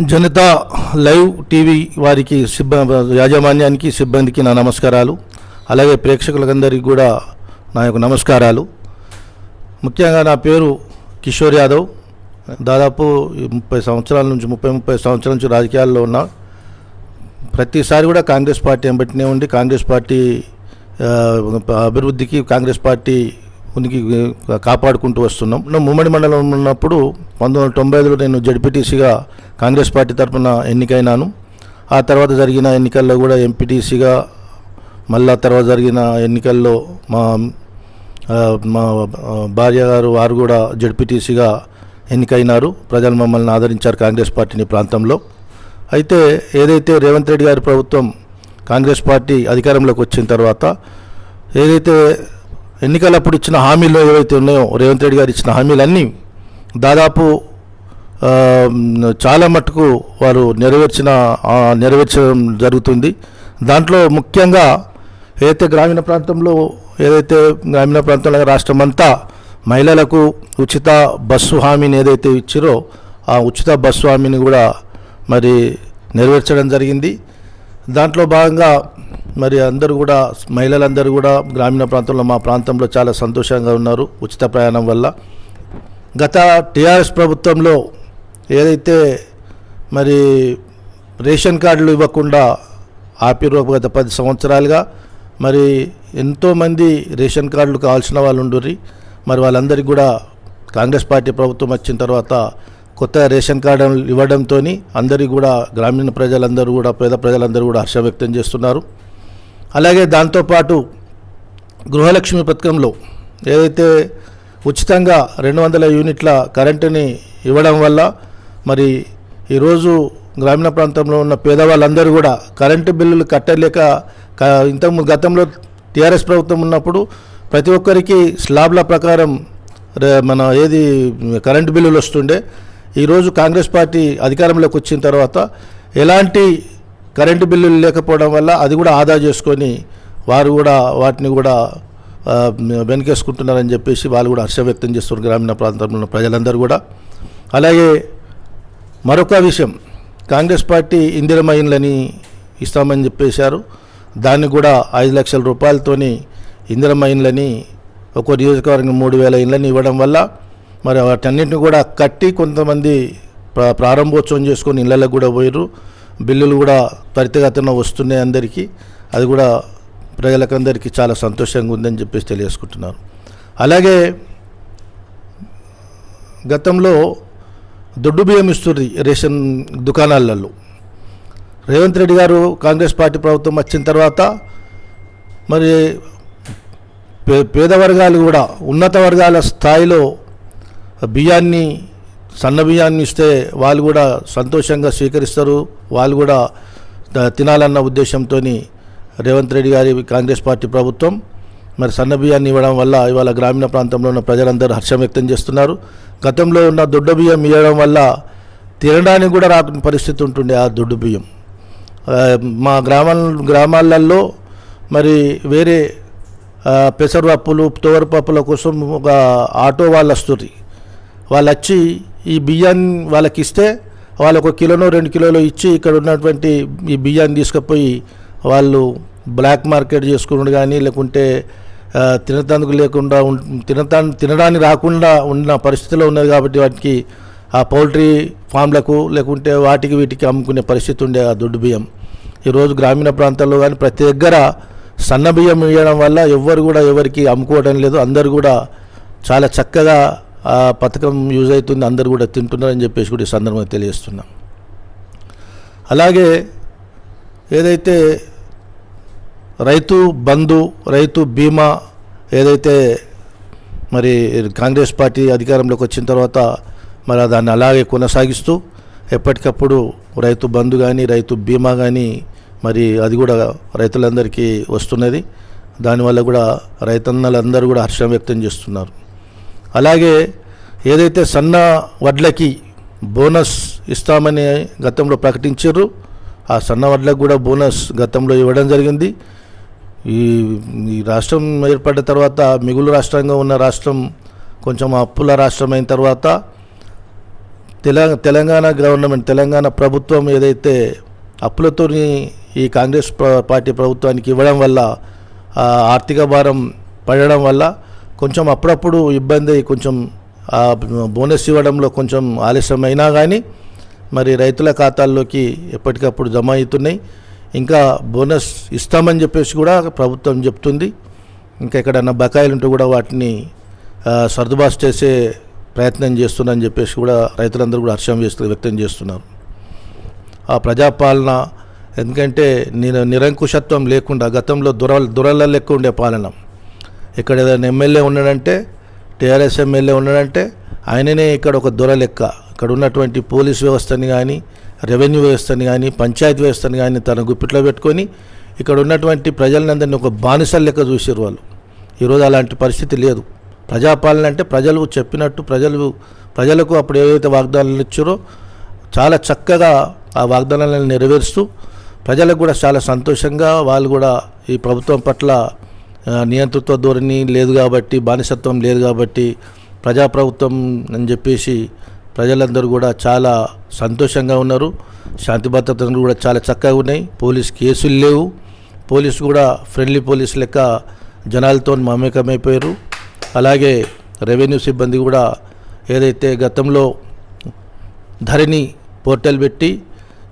Janata live TV వారికి సిబ్బ యాజమాన్యానికి సిబ్బందికి నా నమస్కారాలు. అలాగే ప్రేక్షకులందరికీ కూడా నా యొక్క నమస్కారాలు. ముఖ్యంగా నా పేరు కిషోర్ యాదవ్. దాదాపు ముప్పై సంవత్సరాల నుంచి ముప్పై ముప్పై సంవత్సరాల నుంచి రాజకీయాల్లో ఉన్నా. ప్రతిసారి కూడా కాంగ్రెస్ పార్టీ ఎంబటినే ఉండి కాంగ్రెస్ పార్టీ అభివృద్ధికి కాంగ్రెస్ పార్టీ ఉనికి కాపాడుకుంటూ వస్తున్నాం. నేను ముమ్మడి మండలం ఉన్నప్పుడు పంతొమ్మిది వందల తొంభై ఐదులో నేను జడ్పీటీసీగా కాంగ్రెస్ పార్టీ తరఫున ఎన్నికైనాను. ఆ తర్వాత జరిగిన ఎన్నికల్లో కూడా ఎంపీటీసీగా మళ్ళా తర్వాత జరిగిన ఎన్నికల్లో మా మా భార్య గారు వారు కూడా జడ్పీటీసీగా ఎన్నికైనారు. ప్రజలు మమ్మల్ని ఆదరించారు కాంగ్రెస్ పార్టీని ప్రాంతంలో. అయితే ఏదైతే రేవంత్ రెడ్డి గారి ప్రభుత్వం కాంగ్రెస్ పార్టీ అధికారంలోకి వచ్చిన తర్వాత ఏదైతే ఎన్నికలప్పుడు ఇచ్చిన హామీలు ఏవైతే ఉన్నాయో రేవంత్ రెడ్డి గారు ఇచ్చిన హామీలన్నీ దాదాపు చాలా మట్టుకు వారు నెరవేర్చిన నెరవేర్చడం జరుగుతుంది. దాంట్లో ముఖ్యంగా ఏదైతే గ్రామీణ ప్రాంతంలో ఏదైతే గ్రామీణ ప్రాంతంలో రాష్ట్రం అంతా మహిళలకు ఉచిత బస్సు హామీని ఏదైతే ఇచ్చారో ఆ ఉచిత బస్సు హామీని కూడా మరి నెరవేర్చడం జరిగింది. దాంట్లో భాగంగా మరి అందరూ కూడా మహిళలందరూ కూడా గ్రామీణ ప్రాంతంలో మా ప్రాంతంలో చాలా సంతోషంగా ఉన్నారు ఉచిత ప్రయాణం వల్ల. గత టీఆర్ఎస్ ప్రభుత్వంలో ఏదైతే మరి రేషన్ కార్డులు ఇవ్వకుండా ఆపిరు గత పది సంవత్సరాలుగా మరి ఎంతోమంది రేషన్ కార్డులు కావాల్సిన వాళ్ళు ఉండుర్రి. మరి వాళ్ళందరికీ కూడా కాంగ్రెస్ పార్టీ ప్రభుత్వం వచ్చిన తర్వాత కొత్త రేషన్ కార్డు ఇవ్వడంతో అందరికీ కూడా గ్రామీణ ప్రజలందరూ కూడా పేద ప్రజలందరూ కూడా హర్ష వ్యక్తం చేస్తున్నారు. అలాగే దాంతోపాటు గృహలక్ష్మి పథకంలో ఏదైతే ఉచితంగా రెండు వందల యూనిట్ల కరెంటుని ఇవ్వడం వల్ల మరి ఈరోజు గ్రామీణ ప్రాంతంలో ఉన్న పేదవాళ్ళందరూ కూడా కరెంటు బిల్లులు కట్టలేక క- ఇంతకు గతంలో టీఆర్ఎస్ ప్రభుత్వం ఉన్నప్పుడు ప్రతి ఒక్కరికి స్లాబ్ల ప్రకారం మన ఏది కరెంటు బిల్లులు వస్తుండే ఈరోజు కాంగ్రెస్ పార్టీ అధికారంలోకి వచ్చిన తర్వాత ఎలాంటి కరెంటు బిల్లులు లేకపోవడం వల్ల అది కూడా ఆదా చేసుకొని వారు కూడా వాటిని కూడా వెనకేసుకుంటున్నారని చెప్పేసి వాళ్ళు కూడా హర్ష వ్యక్తం చేస్తున్నారు గ్రామీణ ప్రాంతంలో ఉన్న ప్రజలందరూ కూడా. అలాగే మరొక విషయం కాంగ్రెస్ పార్టీ ఇందిరమ ఇస్తామని చెప్పేశారు. దాన్ని కూడా ఐదు లక్షల రూపాయలతోని ఇందిరమ ఒక ఒక్కో నియోజకవర్గం మూడు వేల ఇళ్ళని ఇవ్వడం వల్ల మరి వాటన్నింటిని కూడా కట్టి కొంతమంది ప్రారంభోత్సవం చేసుకొని ఇళ్ళకి కూడా పోయారు బిల్లులు కూడా త్వరితగతిన వస్తున్నాయి అందరికీ. అది కూడా ప్రజలకందరికీ చాలా సంతోషంగా ఉందని చెప్పేసి తెలియజేసుకుంటున్నాను. అలాగే గతంలో దొడ్డు బియ్యం ఇస్తుంది రేషన్ దుకాణాలలో. రేవంత్ రెడ్డి గారు కాంగ్రెస్ పార్టీ ప్రభుత్వం వచ్చిన తర్వాత మరి పే పేద వర్గాలు కూడా ఉన్నత వర్గాల స్థాయిలో బియ్యాన్ని సన్న బియ్యాన్ని ఇస్తే వాళ్ళు కూడా సంతోషంగా స్వీకరిస్తారు. వాళ్ళు కూడా తినాలన్న ఉద్దేశంతో రేవంత్ రెడ్డి గారి కాంగ్రెస్ పార్టీ ప్రభుత్వం మరి సన్న బియ్యాన్ని ఇవ్వడం వల్ల ఇవాళ గ్రామీణ ప్రాంతంలో ఉన్న ప్రజలందరూ హర్షం వ్యక్తం చేస్తున్నారు. గతంలో ఉన్న దొడ్డ బియ్యం ఇవ్వడం వల్ల తినడానికి కూడా రాకున్న పరిస్థితి ఉంటుండే ఆ దొడ్డు బియ్యం. మా గ్రామాల గ్రామాలలో మరి వేరే పెసరపప్పులు పెసరపప్పులు తోవరపప్పుల కోసం ఒక ఆటో వాళ్ళు వస్తుంది వాళ్ళు వచ్చి ఈ బియ్యాన్ని వాళ్ళకి ఇస్తే వాళ్ళకు ఒక కిలోనో రెండు కిలోలు ఇచ్చి ఇక్కడ ఉన్నటువంటి ఈ బియ్యాన్ని తీసుకుపోయి వాళ్ళు బ్లాక్ మార్కెట్ చేసుకున్నాడు కానీ లేకుంటే తినతందుకు లేకుండా తినతా తినడానికి రాకుండా ఉన్న పరిస్థితిలో ఉన్నది కాబట్టి వాటికి ఆ పౌల్ట్రీ ఫామ్లకు లేకుంటే వాటికి వీటికి అమ్ముకునే పరిస్థితి ఉండే ఆ దొడ్డు బియ్యం. ఈరోజు గ్రామీణ ప్రాంతాల్లో కానీ ప్రతి దగ్గర సన్న బియ్యం వేయడం వల్ల ఎవ్వరు కూడా ఎవరికి అమ్ముకోవడం లేదు. అందరు కూడా చాలా చక్కగా ఆ పథకం యూజ్ అవుతుంది. అందరు కూడా తింటున్నారని చెప్పేసి కూడా ఈ సందర్భంగా తెలియజేస్తున్నాం. అలాగే ఏదైతే రైతు బంధు రైతు బీమా ఏదైతే మరి కాంగ్రెస్ పార్టీ అధికారంలోకి వచ్చిన తర్వాత మరి దాన్ని అలాగే కొనసాగిస్తూ ఎప్పటికప్పుడు రైతు బంధు కానీ రైతు బీమా కానీ మరి అది కూడా రైతులందరికీ వస్తున్నది. దానివల్ల కూడా రైతన్నలందరూ కూడా హర్షం వ్యక్తం చేస్తున్నారు. అలాగే ఏదైతే సన్న వడ్లకి బోనస్ ఇస్తామని గతంలో ప్రకటించారు ఆ సన్న వడ్లకు కూడా బోనస్ గతంలో ఇవ్వడం జరిగింది. ఈ ఈ రాష్ట్రం ఏర్పడిన తర్వాత మిగులు రాష్ట్రంగా ఉన్న రాష్ట్రం కొంచెం అప్పుల రాష్ట్రం అయిన తర్వాత తెలంగాణ తెలంగాణ గవర్నమెంట్ తెలంగాణ ప్రభుత్వం ఏదైతే అప్పులతోని ఈ కాంగ్రెస్ పార్టీ ప్రభుత్వానికి ఇవ్వడం వల్ల ఆర్థిక భారం పడడం వల్ల కొంచెం అప్పుడప్పుడు ఇబ్బంది కొంచెం బోనస్ ఇవ్వడంలో కొంచెం ఆలస్యం అయినా కానీ మరి రైతుల ఖాతాల్లోకి ఎప్పటికప్పుడు జమ అవుతున్నాయి. ఇంకా బోనస్ ఇస్తామని చెప్పేసి కూడా ప్రభుత్వం చెప్తుంది. ఇంకా ఎక్కడన్నా బకాయిలు ఉంటే కూడా వాటిని సర్దుబాటు చేసే ప్రయత్నం చేస్తున్నారని చెప్పేసి కూడా రైతులందరూ కూడా హర్షం చేస్తూ వ్యక్తం చేస్తున్నారు. ఆ ప్రజాపాలన ఎందుకంటే నేను నిరంకుశత్వం లేకుండా గతంలో దుర దురల లెక్క ఉండే పాలన. ఇక్కడ ఏదైనా ఎమ్మెల్యే ఉన్నాడంటే టీఆర్ఎస్ ఎమ్మెల్యే ఉన్నాడంటే ఆయననే ఇక్కడ ఒక దొర లెక్క అక్కడ ఉన్నటువంటి పోలీస్ వ్యవస్థని కానీ రెవెన్యూ వ్యవస్థని కానీ పంచాయతీ వ్యవస్థని కానీ తన గుప్పిట్లో పెట్టుకొని ఇక్కడ ఉన్నటువంటి ప్రజలందరినీ ఒక బానిసల లెక్క చూసారు వాళ్ళు. ఈరోజు అలాంటి పరిస్థితి లేదు. ప్రజాపాలన అంటే ప్రజలు చెప్పినట్టు ప్రజలు ప్రజలకు అప్పుడు ఏవైతే వాగ్దానాలు ఇచ్చారో చాలా చక్కగా ఆ వాగ్దానాలను నెరవేరుస్తూ ప్రజలకు కూడా చాలా సంతోషంగా వాళ్ళు కూడా ఈ ప్రభుత్వం పట్ల నియంతృత్వ ధోరణి లేదు కాబట్టి బానిసత్వం లేదు కాబట్టి ప్రజాప్రభుత్వం అని చెప్పేసి ప్రజలందరూ కూడా చాలా సంతోషంగా ఉన్నారు. శాంతి భద్రతలు కూడా చాలా చక్కగా ఉన్నాయి. పోలీస్ కేసులు లేవు. పోలీసు కూడా ఫ్రెండ్లీ పోలీస్ లెక్క జనాలతో మమేకమైపోయారు. అలాగే రెవెన్యూ సిబ్బంది కూడా ఏదైతే గతంలో ధరణి పోర్టల్ పెట్టి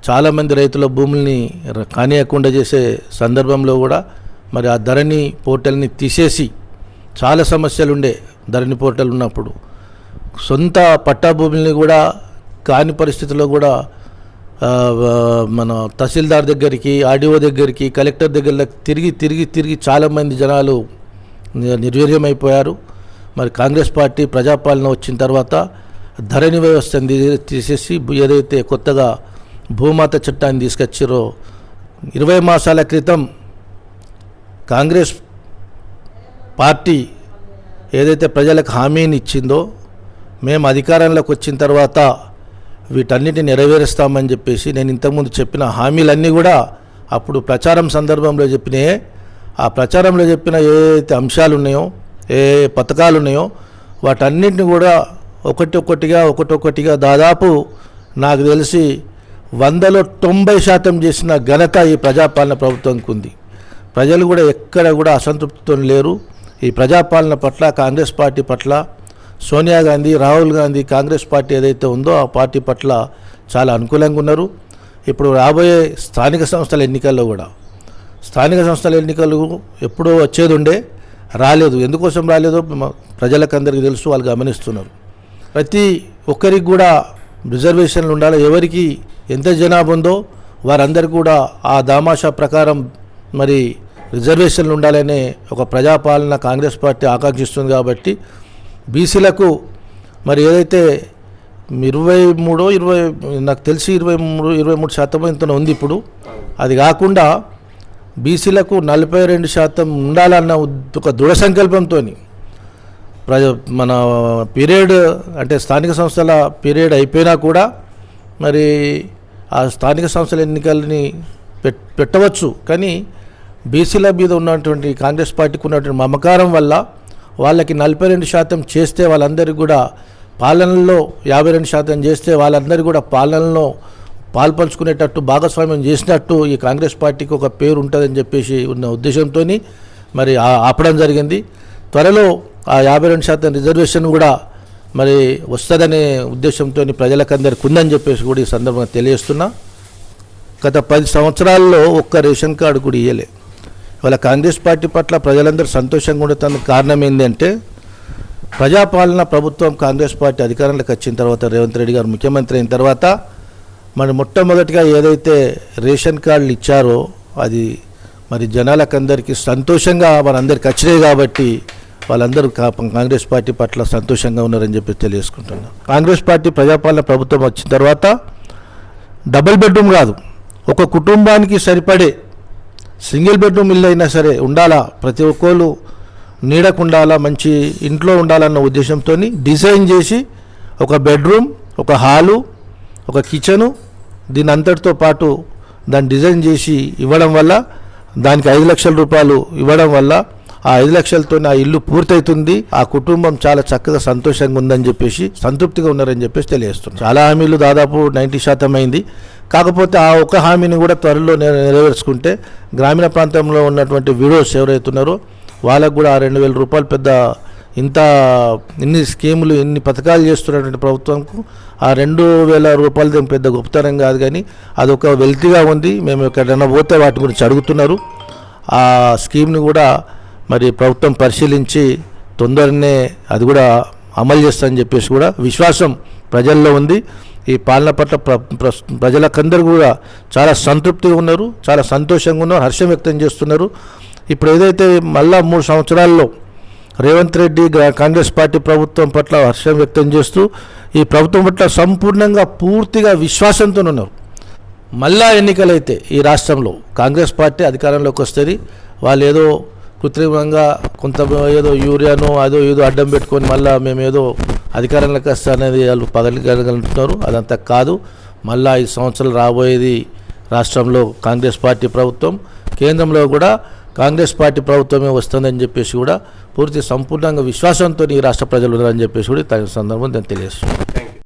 చాలామంది రైతుల భూముల్ని కానియకుండా కానీయకుండా చేసే సందర్భంలో కూడా మరి ఆ ధరణి పోర్టల్ని తీసేసి చాలా సమస్యలు ఉండే ధరణి పోర్టల్ ఉన్నప్పుడు. సొంత పట్టాభూమిని కూడా కాని పరిస్థితుల్లో కూడా మన తహసీల్దార్ దగ్గరికి ఆర్డీఓ దగ్గరికి కలెక్టర్ దగ్గర తిరిగి తిరిగి తిరిగి చాలామంది జనాలు నిర్వీర్యమైపోయారు. మరి కాంగ్రెస్ పార్టీ ప్రజాపాలన వచ్చిన తర్వాత ధరణి వ్యవస్థను తీసేసి ఏదైతే కొత్తగా భూమాత చట్టాన్ని తీసుకొచ్చారో ఇరవై మాసాల క్రితం కాంగ్రెస్ పార్టీ ఏదైతే ప్రజలకు హామీని ఇచ్చిందో మేము అధికారంలోకి వచ్చిన తర్వాత వీటన్నిటిని నెరవేరుస్తామని చెప్పేసి నేను ఇంతకుముందు చెప్పిన హామీలన్నీ కూడా అప్పుడు ప్రచారం సందర్భంలో చెప్పినాయే ఆ ప్రచారంలో చెప్పిన ఏ అంశాలు ఉన్నాయో ఏ పథకాలు ఉన్నాయో వాటన్నిటిని కూడా ఒకటి ఒక్కటిగా ఒకటొక్కటిగా దాదాపు నాకు తెలిసి వందలో తొంభై శాతం చేసిన ఘనత ఈ ప్రజాపాలన ప్రభుత్వంకి ఉంది. ప్రజలు కూడా ఎక్కడ కూడా అసంతృప్తితో లేరు. ఈ ప్రజాపాలన పట్ల కాంగ్రెస్ పార్టీ పట్ల సోనియా గాంధీ రాహుల్ గాంధీ కాంగ్రెస్ పార్టీ ఏదైతే ఉందో ఆ పార్టీ పట్ల చాలా అనుకూలంగా ఉన్నారు. ఇప్పుడు రాబోయే స్థానిక సంస్థల ఎన్నికల్లో కూడా స్థానిక సంస్థల ఎన్నికలు ఎప్పుడో వచ్చేది ఉండే రాలేదు. ఎందుకోసం రాలేదో ప్రజలకందరికీ అందరికీ తెలుసు వాళ్ళు గమనిస్తున్నారు. ప్రతి ఒక్కరికి కూడా రిజర్వేషన్లు ఉండాలి. ఎవరికి ఎంత జనాభా ఉందో వారందరికీ కూడా ఆ దామాషా ప్రకారం మరి రిజర్వేషన్లు ఉండాలనే ఒక ప్రజాపాలన కాంగ్రెస్ పార్టీ ఆకాంక్షిస్తుంది కాబట్టి బీసీలకు మరి ఏదైతే ఇరవై మూడో ఇరవై నాకు తెలిసి ఇరవై మూడు ఇరవై మూడు శాతం ఇంత ఉంది ఇప్పుడు. అది కాకుండా బీసీలకు నలభై రెండు శాతం ఉండాలన్న ఒక దృఢ సంకల్పంతో ప్రజ మన పీరియడ్ అంటే స్థానిక సంస్థల పీరియడ్ అయిపోయినా కూడా మరి ఆ స్థానిక సంస్థల ఎన్నికల్ని పెట్టవచ్చు. కానీ బీసీల మీద ఉన్నటువంటి కాంగ్రెస్ పార్టీకి ఉన్నటువంటి మమకారం వల్ల వాళ్ళకి నలభై రెండు శాతం చేస్తే వాళ్ళందరికీ కూడా పాలనలో యాభై రెండు శాతం చేస్తే వాళ్ళందరూ కూడా పాలనలో పాల్పంచుకునేటట్టు భాగస్వామ్యం చేసినట్టు ఈ కాంగ్రెస్ పార్టీకి ఒక పేరు ఉంటుందని చెప్పేసి ఉన్న ఉద్దేశంతో మరి ఆపడం జరిగింది. త్వరలో ఆ యాభై రెండు శాతం రిజర్వేషన్ కూడా మరి వస్తుందనే ఉద్దేశంతో ప్రజలకందరికి ఉందని చెప్పేసి కూడా ఈ సందర్భంగా తెలియజేస్తున్నా. గత పది సంవత్సరాల్లో ఒక్క రేషన్ కార్డు కూడా ఇయ్యలే. ఇవాళ కాంగ్రెస్ పార్టీ పట్ల ప్రజలందరూ సంతోషంగా ఉండటానికి కారణం ఏంటంటే ప్రజాపాలన ప్రభుత్వం కాంగ్రెస్ పార్టీ అధికారంలోకి వచ్చిన తర్వాత రేవంత్ రెడ్డి గారు ముఖ్యమంత్రి అయిన తర్వాత మరి మొట్టమొదటిగా ఏదైతే రేషన్ కార్డులు ఇచ్చారో అది మరి జనాలకందరికీ సంతోషంగా మనందరికి వచ్చినాయి కాబట్టి వాళ్ళందరూ కా- కాంగ్రెస్ పార్టీ పట్ల సంతోషంగా ఉన్నారని చెప్పి తెలియజేసుకుంటున్నాను కాంగ్రెస్ పార్టీ ప్రజాపాలన ప్రభుత్వం వచ్చిన తర్వాత డబుల్ బెడ్రూమ్ కాదు ఒక కుటుంబానికి సరిపడే సింగిల్ బెడ్రూమ్ ఇల్లు అయినా సరే ఉండాలా? ప్రతి ఒక్కళ్ళు నీడకుండాలా మంచి ఇంట్లో ఉండాలన్న ఉద్దేశంతో డిజైన్ చేసి ఒక బెడ్రూమ్ ఒక హాలు ఒక కిచెను దీని అంతటితో పాటు దాన్ని డిజైన్ చేసి ఇవ్వడం వల్ల దానికి ఐదు లక్షల రూపాయలు ఇవ్వడం వల్ల ఆ ఐదు లక్షలతో ఆ ఇల్లు పూర్తవుతుంది ఆ కుటుంబం చాలా చక్కగా సంతోషంగా ఉందని చెప్పేసి సంతృప్తిగా ఉన్నారని చెప్పేసి తెలియజేస్తుంది చాలా హామీలు దాదాపు నైంటీ శాతం అయింది. కాకపోతే ఆ ఒక హామీని కూడా త్వరలో నెరవేర్చుకుంటే గ్రామీణ ప్రాంతంలో ఉన్నటువంటి విడోస్ ఎవరైతే ఉన్నారో వాళ్ళకు కూడా ఆ రెండు వేల రూపాయలు పెద్ద ఇంత ఇన్ని స్కీములు ఇన్ని పథకాలు చేస్తున్నటువంటి ప్రభుత్వంకు ఆ రెండు వేల రూపాయలది పెద్ద గొప్పతనం కాదు కానీ అదొక వెల్తీగా ఉంది. మేము ఎక్కడైనా పోతే వాటి గురించి అడుగుతున్నారు. ఆ స్కీమ్ని కూడా మరి ప్రభుత్వం పరిశీలించి తొందరనే అది కూడా అమలు చేస్తుందని చెప్పేసి కూడా విశ్వాసం ప్రజల్లో ఉంది. ఈ పాలన పట్ల ప్రజలకందరూ కూడా చాలా సంతృప్తిగా ఉన్నారు చాలా సంతోషంగా ఉన్నారు హర్షం వ్యక్తం చేస్తున్నారు. ఇప్పుడు ఏదైతే మళ్ళా మూడు సంవత్సరాల్లో రేవంత్ రెడ్డి కాంగ్రెస్ పార్టీ ప్రభుత్వం పట్ల హర్షం వ్యక్తం చేస్తూ ఈ ప్రభుత్వం పట్ల సంపూర్ణంగా పూర్తిగా విశ్వాసంతో ఉన్నారు. మళ్ళా ఎన్నికలైతే ఈ రాష్ట్రంలో కాంగ్రెస్ పార్టీ అధికారంలోకి వస్తుంది వాళ్ళు ఏదో కృత్రిమంగా కొంత ఏదో యూరియాను అదో ఏదో అడ్డం పెట్టుకొని మళ్ళా మేము ఏదో అధికారంలోకి వస్తా అనేది వాళ్ళు పగలగలుగుతున్నారు అదంతా కాదు. మళ్ళా ఐదు సంవత్సరాలు రాబోయేది రాష్ట్రంలో కాంగ్రెస్ పార్టీ ప్రభుత్వం. కేంద్రంలో కూడా కాంగ్రెస్ పార్టీ ప్రభుత్వమే వస్తుందని చెప్పేసి కూడా పూర్తి సంపూర్ణంగా విశ్వాసంతో ఈ రాష్ట్ర ప్రజలు ఉన్నారని చెప్పేసి కూడా తగిన సందర్భం నేను తెలియజేస్తున్నాను.